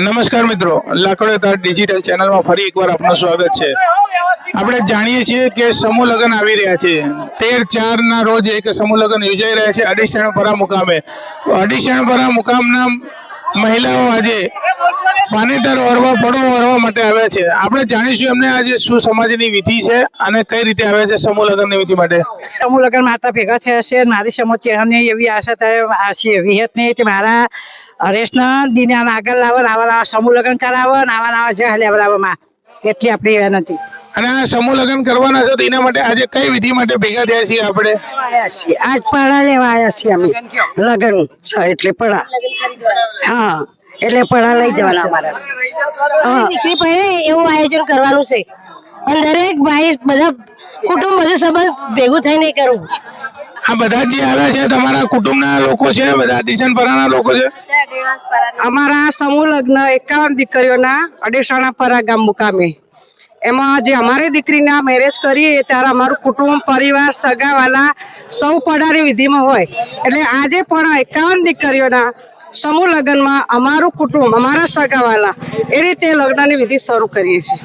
નમસ્કાર મિત્રો, લાકડો ડિજિટલ ચેનલમાં ફરી એકવાર આપનું સ્વાગત છે. આપણે જાણીએ છીએ કે સમૂહ લગ્ન આવી રહ્યા છે. તેર ચાર ના રોજ એક સમૂહ લગ્ન યોજાઈ રહ્યા છે અડીસણપરા મુકામે. અડીસણપરા મુકામના મહિલાઓ આજે પાનેતર વરવા, પડો વરવા માટે આવ્યા છે. આપણે જાણીશું એમને આજે શું સમાજની વિધિ છે અને કઈ રીતે આવ્યા છે સમૂહ લગ્નની વિધિ માટે? સમૂહ લગ્ન માતા ભેગા થયા છે. મારી સમજ એવી આશા થાય, આશી વિહત નહીં તે મારા હરેશના દિને આગળ લાવો આવા લાવા સમૂહ લગ્ન કરાવો ને આવા લાવા છે લેવડાવવામાં એટલી આપણી વિનંતી અને આ સમૂહ લગ્ન કરવાના છે તો એના માટે આજે કઈ વિધિ માટે ભેગા થયા છીએ આપણે? આજ પડા લેવા આવ્યા છીએ અમે. લગ્ન છે એટલે પડા. હા એટલે પડા લઈ જવાના અમારે. હા. દીકરી પહેરે એવું આયોજન કરવાનું છે. અને દરેક ભાઈ બધા કુટુંબ બધું સંબંધ ભેગું થઈને કરવું આ બધા જે આવે છે, તમારા કુટુંબના લોકો છે, બધા દિશન પરાના લોકો છે? અમારા સમૂહ લગ્ન એકાવન દીકરીઓના અડેસાણા પરા ગામ મુકામે. એમાં જે અમારી દીકરીના મેરેજ કરીએ ત્યારે અમારું કુટુંબ, પરિવાર, સગાવાલા સૌ પડાની વિધિમાં હોય. એટલે આજે પણ એકાવન દીકરીઓના સમૂહ લગ્નમાં અમારું કુટુંબ અમારા સગાવાલા એ રીતે લગ્નની વિધિ શરૂ કરીએ છીએ.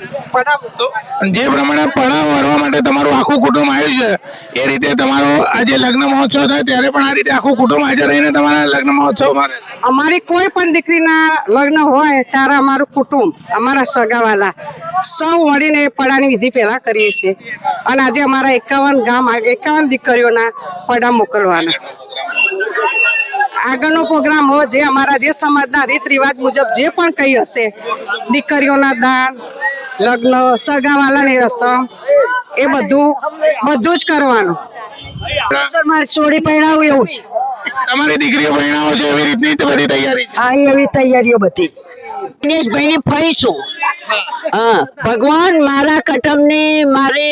જે પ્રમાણે પડાવ વરવા માટે તમારું આખું કુટુંબ આવ્યું છે એ રીતે તમારો આજે લગ્ન મહોત્સવ થાય ત્યારે પણ આ રીતે આખું કુટુંબ હાજર રહીને તમારા લગ્ન મહોત્સવમાં અમારી કોઈ પણ દીકરીના લગ્ન હોય ત્યારે અમારું કુટુંબ અમારા સગાવાલા સૌ મળીને પડાની વિધિ પહેલા કરીએ છીએ. અને આજે અમારા એકાવન ગામ એકાવન દીકરીઓના પડા મોકલવાના. આગળનો પ્રોગ્રામ હોય જે અમારા જે સમાજના રીત રિવાજ મુજબ જે પણ કંઈ હશે દીકરીઓના દાન લગ્ન સગાવાલાની રસમ એ બધું બધું જ કરવાનું. મારે છોડી પહેરાવું એવું જ. તમારી દીકરીઓ બહેણાઓ છે એવી રીતની બધી તૈયારી હા આ એવી તૈયારીઓ બધી દિનેશભાઈને ફરીશું. હા. ભગવાન મારા કટમને મારે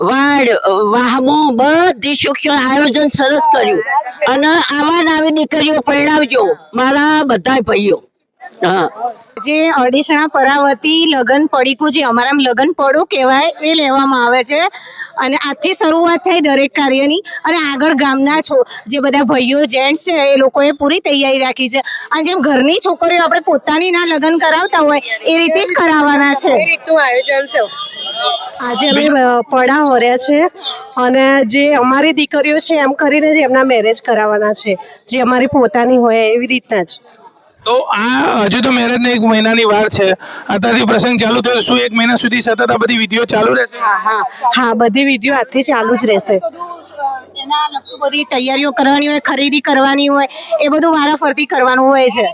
વાડ વાહમો બધી શિક્ષણ આયોજન સરસ કર્યું. અને આવા નાવી દીકરીઓ પરણાવજો મારા બધા ભાઈઓ. જે અડીસણા પરાવતી લગન પડીકું જે અમારા લગન પડું કહેવાય એ લેવામાં આવે છે. અને આજથી શરૂઆત થઈ દરેક કાર્યની. અને આગળ ગામના છો જે બધા ભાઈઓ જેન્ટ્સ છે એ લોકોએ પૂરી તૈયારી રાખી છે. અને જેમ ઘરની છોકરીઓ આપણે પોતાની ના લગન કરાવતા હોય એ રીતે જ કરાવવાના છે. આયોજન છે. આજે અમે પડા હોર્યા છે. અને જે અમારી દીકરીઓ છે એમ કરીને જ એમના મેરેજ કરાવવાના છે. જે અમારી પોતાની હોય એવી રીતના જ. તો આ હજુ તો મેરેજને એક મહિનાની વાર છે. અત્યારથી પ્રસંગ ચાલુ થયો. શું એક મહિના સુધી સતત આ બધી વિધિઓ ચાલુ રહેશે? હા હા. હા બધી વિધિઓ આજથી ચાલુ જ રહેશે. એના લગતું બધી તૈયારીઓ કરવાની હોય ખરીદી કરવાની હોય એ બધું વારાફરતી કરવાનું હોય છે.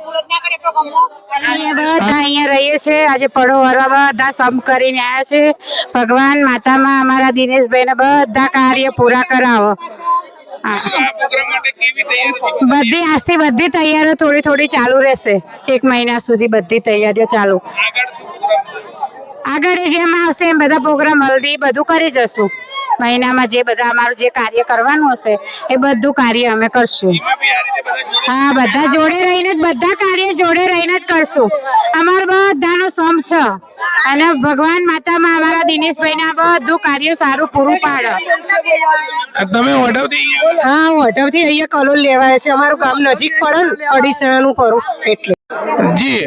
અહીંયા બધા અહીંયા રહીએ છીએ આજે પડો વરવા બધા સમ કરીને આવ્યા છે. ભગવાન માતામાં અમારા દિનેશભાઈને બધા કાર્ય પૂરા કરાવો. બધી આજથી બધી તૈયારીઓ થોડી થોડી ચાલુ રહેશે. એક મહિના સુધી બધી તૈયારીઓ ચાલુ. આગળ જેમ આવશે એમ બધા પ્રોગ્રામ હલ્દી બધું કરી જશું. મહિનામાં જે બધા અમારું જે કાર્ય કરવાનું હશે એ બધું કાર્ય અમે કરશું. હા બધા જોડે રહીને જ બધા કાર્ય જોડે રહીને જ કરશું. અમારો બધાનો સમ છે. અને ભગવાન માતામાં અમારા દિનેશભાઈના બધું કાર્ય સારું પૂરું પાડે. તમે વડવથી હા હું અહીંયા કલોલ લેવાય છે. અમારું ગામ નજીક પડે ને અડીસણાનું કરું એટલે. જી.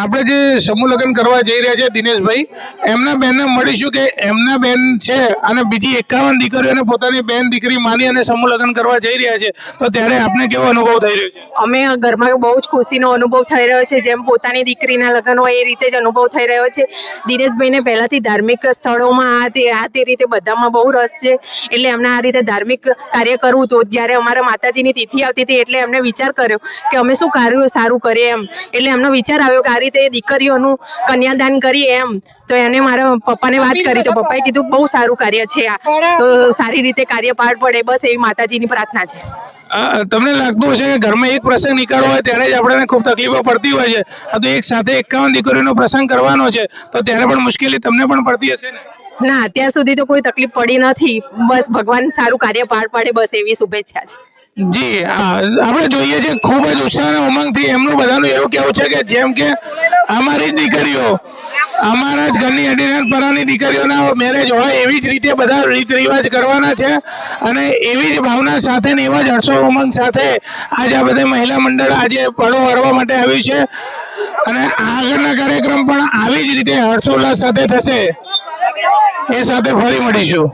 આપણે જે સમૂહ લગ્ન કરવા જઈ રહ્યા છે દિનેશભાઈ, એમના બહેનને મળીશું કે એમના બેન છે અને બીજી એકાવન દીકરીઓને પોતાની બેન દીકરી માની અને સમૂહ લગ્ન કરવા જઈ રહ્યા છે, તો ત્યારે આપને કેવો અનુભવ થઈ રહ્યો છે? અમે ઘરમાં બહુ જ ખુશીનો અનુભવ થઈ રહ્યો છે, જેમ પોતાની દીકરીના લગ્ન હોય એ રીતે જ અનુભવ થઈ રહ્યો છે. દિનેશભાઈને પહેલાથી ધાર્મિક સ્થળોમાં આ તે આ તે રીતે બધામાં બહુ રસ છે, એટલે એમને આ રીતે ધાર્મિક કાર્ય કરવું તો જ્યારે અમારા માતાજીની તિથિ આવતી હતી એટલે એમને વિચાર કર્યો કે અમે શું કાર્ય સારું કરીએ એમ, એટલે એમનો વિચાર આવ્યો કે આ રીતે દીકરીઓનું કન્યાદાન કરીએ એમ. તો એને મારા પપ્પાને વાત કરી તો પપ્પાએ કીધું બહુ સારું કાર્ય છે આ. તો સારી રીતે કાર્ય પાર પડે બસ એવી માતાજીની પ્રાર્થના છે. તમને લાગતું હશે કે ઘરમાં એક પ્રસંગ નીકળવો હોય ત્યારે જ આપણને ખૂબ તકલીફો પડતી હોય છે. આ તો એક સાથે એકાવન દીકરીનો પ્રસંગ કરવાનો છે. તો ત્યારે પણ મુશ્કેલી તમને પણ પડતી હશે ને? ના અત્યાર સુધી તો કોઈ તકલીફ પડી નથી. બસ ભગવાન સારું કાર્ય પાર પાડે બસ એવી શુભેચ્છા છે. જી આપણે જોઈએ છે ખૂબ જ ઉત્સાહ અને ઉમંગથી એમનું બધાનું એવું કેવું છે કે જેમ કે અમારી દીકરીઓ, અમારા જ ઘરની અડીનાથ પરાની દીકરીઓના મેરેજ હોય એવી જ રીતે બધા રીત રિવાજ કરવાના છે અને એવી જ ભાવના સાથે ને એવા જ હર્ષો ઉમંગ સાથે આજે આ બધા મહિલા મંડળ આજે પડો વરવા માટે આવ્યું છે. અને આગળના કાર્યક્રમ પણ આવી જ રીતે હર્ષોલ્લાસ સાથે થશે. એ સાથે ફરી મળીશું.